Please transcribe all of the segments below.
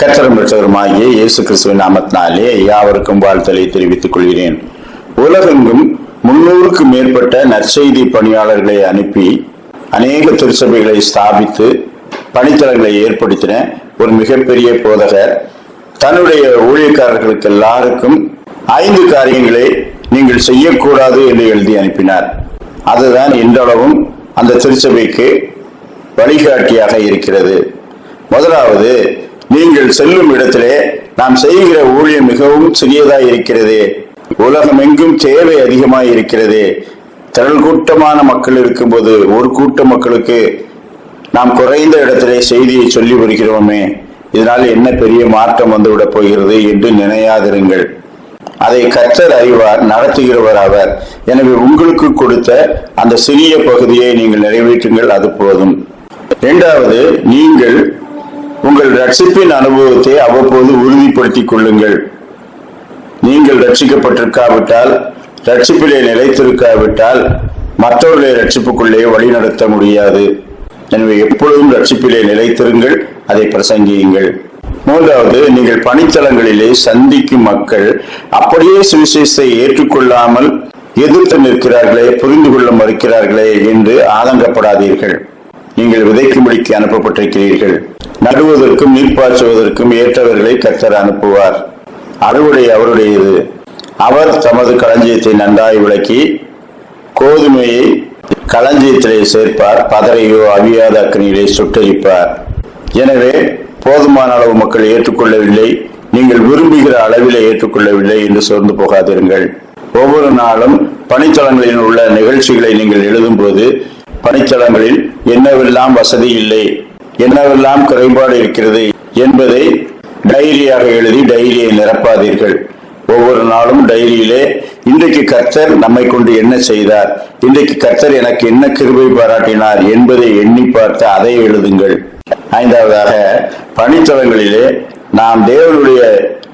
கற்றரும் பெற்றவருமாகிய இயேசு கிறிஸ்துவின் நாமத்தினாலே யாவருக்கும் வாழ்த்தலை தெரிவித்துக் கொள்கிறேன். உலகெங்கும் முன்னூறுக்கு மேற்பட்ட நற்செய்தி பணியாளர்களை அனுப்பி அநேக திருச்சபைகளை ஸ்தாபித்து பணித்தளங்களை ஏற்படுத்தின ஒரு மிகப்பெரிய போதகர். தன்னுடைய ஊழியக்காரர்களுக்கு எல்லாருக்கும் ஐந்து காரியங்களை நீங்கள் செய்யக்கூடாது என்று எழுதி அனுப்பினார். அதுதான் இன்றளவும் அந்த திருச்சபைக்கு வழிகாட்டியாக இருக்கிறது. முதலாவது நீங்கள் செல்லும் இடத்திலே நாம் செய்கிற ஊழியம் மிகவும் சிறியதாய் இருக்கிறது. உலகம் எங்கும் தேவை அதிகமாய் இருக்கிறது. திரள் கூட்டமான மக்கள் இருக்கும்போது ஒரு கூட்ட மக்களுக்கு நாம் குறைந்த இடத்திலே செய்தியை சொல்லி வருகிறோமே இதனால் என்ன பெரிய மாற்றம் வந்துவிடப் போகிறது என்று நினையாதிருங்கள். அதை கற்றர் அறிவார் நடத்துகிறவர் அவர் எனவே உங்களுக்கு கொடுத்த அந்த சிறிய பகுதியை நீங்கள் நிறைவேற்றுங்கள் அது போதும். இரண்டாவது நீங்கள் ரட்சிப்பின் அனுபவத்தை அவ்வப்போது உறுதிப்படுத்திக் கொள்ளுங்கள். நீங்கள் ரட்சிக்கப்பட்டிருக்காவிட்டால் ரட்சிப்பிலே நிலைத்திருக்காவிட்டால் மற்றவர்களை ரட்சிப்புக்குள்ளே வழிநடத்த முடியாது. எனவே எப்பொழுதும் ரட்சிப்பிலே நிலைத்திருங்கள் அதை பிரசங்கியுங்கள். மூன்றாவது நீங்கள் பணித்தளங்களிலே சந்திக்கும் மக்கள் அப்படியே சுவிசேஷத்தை ஏற்றுக்கொள்ளாமல் எதிர்த்து நிற்கிறார்களே புரிந்து கொள்ள மறுக்கிறார்களே என்று ஆதங்கப்படாதீர்கள். நீங்கள் விதைக்கும்படிக்கு அனுப்பப்பட்டிருக்கிறீர்கள். நடுவதற்கும் நீர்ப்பாய்ச்சுவதற்கும் ஏற்றவர்களை கத்தர் அனுப்புவார். அறுவடை அவருடையது. அவர் தமது களஞ்சியத்தை நன்றாய் விளக்கி கோதுமையை களஞ்சியத்திலே சேர்ப்பார். பதறையோ அவியாத அக்கனியிலே சுட்டரிப்பார் எனவே போதுமான அளவு மக்கள் ஏற்றுக்கொள்ளவில்லை. நீங்கள் விரும்புகிற அளவிலே ஏற்றுக்கொள்ளவில்லை என்று சோர்ந்து போகாதிருங்கள். ஒவ்வொரு நாளும் பணித்தளங்களில் உள்ள நிகழ்ச்சிகளை நீங்கள் எழுதும்போது பணித்தளங்களில் என்னவெல்லாம் வசதி இல்லை? என்னவெல்லாம் குறைபாடு இருக்கிறது என்பதை டைரியாக எழுதி டைரியை நிரப்பாதீர்கள். ஒவ்வொரு நாளும் டைரியிலே இன்றைக்கு கர்த்தர் நம்மை கொண்டு என்ன செய்தார்? இன்றைக்கு கர்த்தர் எனக்கு என்ன கிருபை பாராட்டினார்? என்பதை எண்ணி பார்த்து அதை எழுதுங்கள். ஐந்தாவதாக பணித்தளங்களிலே நாம் தேவனுடைய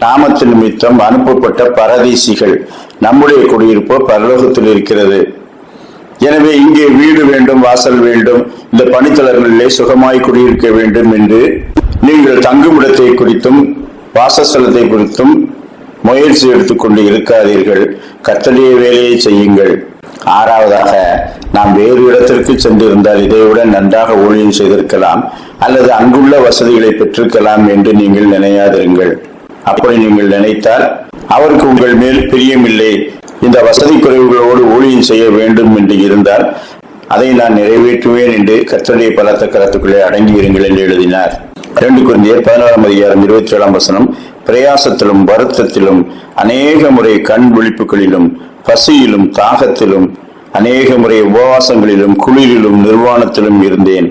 நாமத்தின் நிமித்தம் அனுப்பப்பட்ட பரதீசிகள் நம்முடைய குடியிருப்போ பரலோகத்தில் இருக்கிறது. எனவே இங்கே வீடு வேண்டும் வாசல் வேண்டும் இந்த பணித்தளர்களிலே சுகமாய் குடியிருக்க வேண்டும் என்று நீங்கள் தங்குமிடத்தை குறித்தும் வாசஸ்தலத்தை குறித்தும் முயற்சி எடுத்துக்கொண்டு இருக்காதீர்கள். கத்தலிய வேலையை செய்யுங்கள். ஆறாவதாக நாம் வேறு இடத்திற்கு சென்றிருந்தால் இதைவிட நன்றாக ஊழியம் செய்திருக்கலாம் அல்லது அங்குள்ள வசதிகளை பெற்றிருக்கலாம் என்று நீங்கள் நினையாதிருங்கள். அப்படி நீங்கள் நினைத்தால் அவருக்கு உங்கள் மேல் பிரியமில்லை இந்த வசதி குறைவுகளோடு ஊழியம் செய்ய வேண்டும் என்று இருந்தால் அதை நான் நிறைவேற்றுவேன் என்று கத்தருடைய பலத்த கரத்துக்குள்ளே அடங்கி இருங்கள் என்று எழுதினார். இரண்டு குருந்தியர் பதினாறாம் அதிகாரம் இருபத்தி ஏழாம் வசனம் பிரயாசத்திலும் வருத்தத்திலும் அநேக முறை கண் விழிப்புகளிலும் பசியிலும் தாகத்திலும் அநேக முறை உபவாசங்களிலும் குளிரிலும் நிர்வாணத்திலும் இருந்தேன்.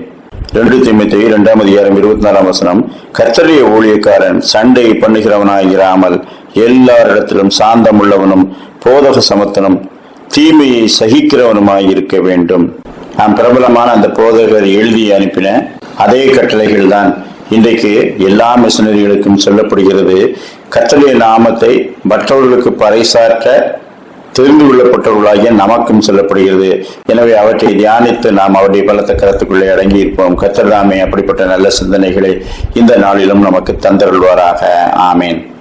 ரெண்டு திமுத்தி இரண்டாம் அதிகாரம் இருபத்தி நாலாம் வசனம் கத்தரிய ஊழியக்காரன் சண்டை பண்ணுகிறவனாகிறாமல் எல்லாரிடத்திலும் சாந்தம் உள்ளவனும் போதக சமத்தனும் தீமையை சகிக்கிறவனுமாய் இருக்க வேண்டும். நாம் பிரபலமான அந்த போதகர் எழுதி அனுப்பின அதே கட்டளைகள் தான் இன்றைக்கு எல்லா மிஷினரிகளுக்கும் சொல்லப்படுகிறது. கத்தடைய நாமத்தை மற்றவர்களுக்கு பறைசாற்ற தெரிந்து கொள்ளப்பட்டவர்களாகிய நமக்கும் சொல்லப்படுகிறது. எனவே அவற்றை தியானித்து நாம் அவருடைய பலத்த கருத்துக்குள்ளே அடங்கி இருப்போம் கத்தர் தாமே அப்படிப்பட்ட நல்ல சிந்தனைகளை இந்த நாளிலும் நமக்கு தந்தருள்வாராக. ஆமேன்.